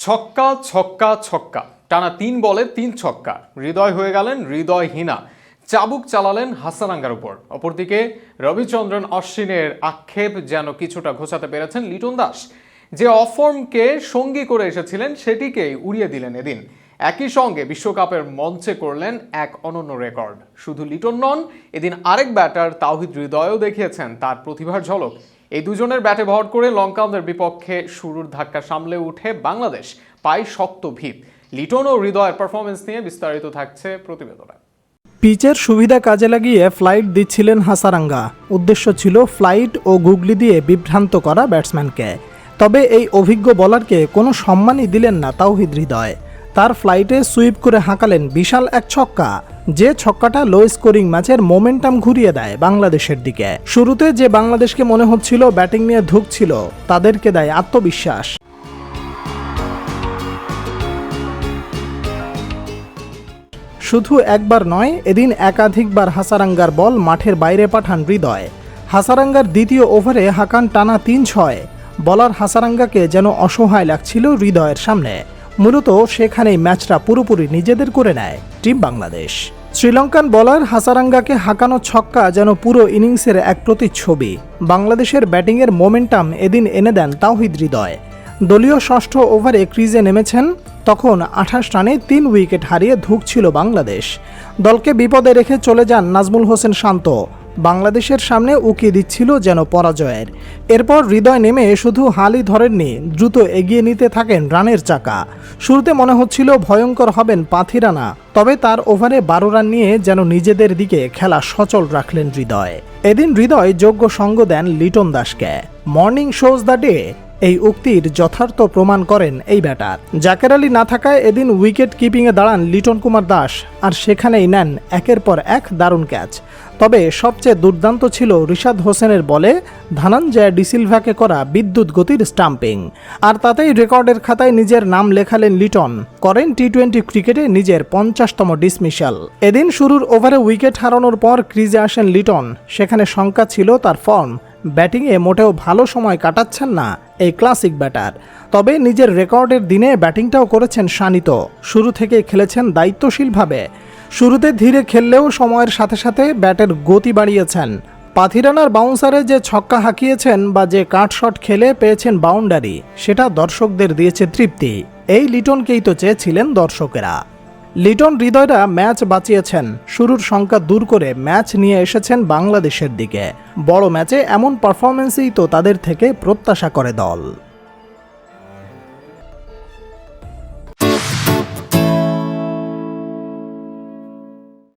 ছক্কা ছক্কা ছক্কা। টানা তিন বলে তিন ছক্কা। হৃদয় হয়ে গেলেন হৃদয় হৃদয়হীনা চাবুক চালালেন হাসানাঙ্গার উপর। অপরদিকে রবিচন্দ্রন অশ্বিনের আক্ষেপ যেন কিছুটা ঘোষাতে পেরেছেন লিটন দাস। যে অফর্মকে সঙ্গী করে এসেছিলেন, সেটিকেই উড়িয়ে দিলেন এদিন। একই সঙ্গে বিশ্বকাপের মঞ্চে করলেন এক অনন্য রেকর্ড। শুধু লিটন নন, এদিন আরেক ব্যাটার তাওহিদ হৃদয়ও দেখিয়েছেন তার প্রতিভার ঝলক। এই দুজনের ব্যাটে ভর করে লঙ্কানদের বিপক্ষে শুরুর ধাক্কা সামলে উঠে বাংলাদেশ। পায় শক্ত ভিত লিটন ও হৃদয়ের পারফরমেন্স নিয়ে বিস্তারিত থাকছে প্রতিবেদনে। পিচের সুবিধা কাজে লাগিয়ে ফ্লাইট দিচ্ছিলেন হাসারাঙ্গা। উদ্দেশ্য ছিল ফ্লাইট ও গুগলি দিয়ে বিভ্রান্ত করা ব্যাটসম্যানকে তবে এই অভিজ্ঞ বলারকে কোনো সম্মানই দিলেন না তাওহিদ হৃদয়। তার ফ্লাইটে সুইপ করে হাঁকালেন বিশাল এক ছক্কা। যে ছক্কাটা লো স্কোরিং ম্যাচের মোমেন্টাম ঘুরিয়ে দেয় বাংলাদেশের দিকে। শুরুতে যে বাংলাদেশকে মনে হচ্ছিল ব্যাটিং নিয়ে ধুকছিল, তাদেরকে দেয় আত্মবিশ্বাস। শুধু একবার নয়, এদিন একাধিকবার হাসারাঙ্গার বল মাঠের বাইরে পাঠান হৃদয়। হাসারাঙ্গার দ্বিতীয় ওভারে হাকান টানা তিন ছয়। বলার হাসারাঙ্গাকে যেন অসহায় লাগছিল হৃদয়ের সামনে। মূলত সেখানেই ম্যাচটা পুরোপুরি নিজেদের করে নেয় টিম বাংলাদেশ। শ্রীলঙ্কান বলার হাসারাঙ্গাকে হাঁকানো ছক্কা যেন পুরো ইনিংসের এক প্রতিচ্ছবি। বাংলাদেশের ব্যাটিংয়ের মোমেন্টাম এদিন এনে দেন তাওহিদ হৃদয়। দলীয় ষষ্ঠ ওভারে ক্রিজে নেমেছেন, তখন আঠাশ রানে তিন উইকেট হারিয়ে ধুঁকছিল বাংলাদেশ। দলকে বিপদে রেখে চলে যান নাজমুল হোসেন শান্ত। বাংলাদেশের সামনে উকিয়ে দিচ্ছিল যেন পরাজয়ের। এরপর হৃদয় নেমে শুধু হালই ধরেননি, দ্রুত এগিয়ে নিতে থাকেন রানের চাকা। শুরুতে মনে হচ্ছিল ভয়ঙ্কর হবেন পাথিরানা তবে তার ওভারে বারো রান নিয়ে যেন নিজেদের দিকে খেলা সচল রাখলেন হৃদয়। এদিন হৃদয় যোগ্য সঙ্গ দেন লিটন দাসকে। মর্নিং শোজ দ্য ডে, এই উক্তির যথার্থ প্রমাণ করেন এই ব্যাটার। জাকের আলী না থাকায় এদিন উইকেট কিপিংয়ে দাঁড়ান লিটন কুমার দাস, আর সেখানেই নেন একের পর এক দারুণ ক্যাচ। তবে সবচেয়ে দুর্দান্ত ছিল রিশাদ হোসেনের বলে ধানাঞ্জয় ডিসিলভাকে করা বিদ্যুৎ গতির স্টাম্পিং। আর তাতেই রেকর্ডের খাতায় নিজের নাম লেখালেন লিটন। করেন টি টোয়েন্টি ক্রিকেটে নিজের পঞ্চাশতম ডিসমিশাল। এদিন শুরুর ওভারে উইকেট হারানোর পর ক্রিজে আসেন লিটন। সেখানে শঙ্কা ছিল তার ফর্ম। ব্যাটিংয়ে মোটেও ভালো সময় কাটাচ্ছেন না এই ক্লাসিক ব্যাটার। তবে নিজের রেকর্ডের দিনে ব্যাটিংটাও করেছেন শানিত। শুরু থেকে খেলেছেন দায়িত্বশীলভাবে। শুরুতে ধীরে খেললেও সময়ের সাথে সাথে ব্যাটের গতি বাড়িয়েছেন। পাথিরানার বাউন্সারে যে ছক্কা হাঁকিয়েছেন বা যে কাট শট খেলে পেয়েছেন বাউন্ডারি, সেটা দর্শকদের দিয়েছে তৃপ্তি। এই লিটনকেই তো চেয়েছিলেন দর্শকেরা। লিটন হৃদয়রা ম্যাচ বাঁচিয়েছেন। শুরুর সংখ্যা দূর করে ম্যাচ নিয়ে এসেছেন বাংলাদেশের দিকে। বড় ম্যাচে এমন পারফরমেন্সই তো তাদের থেকে প্রত্যাশা করে দল।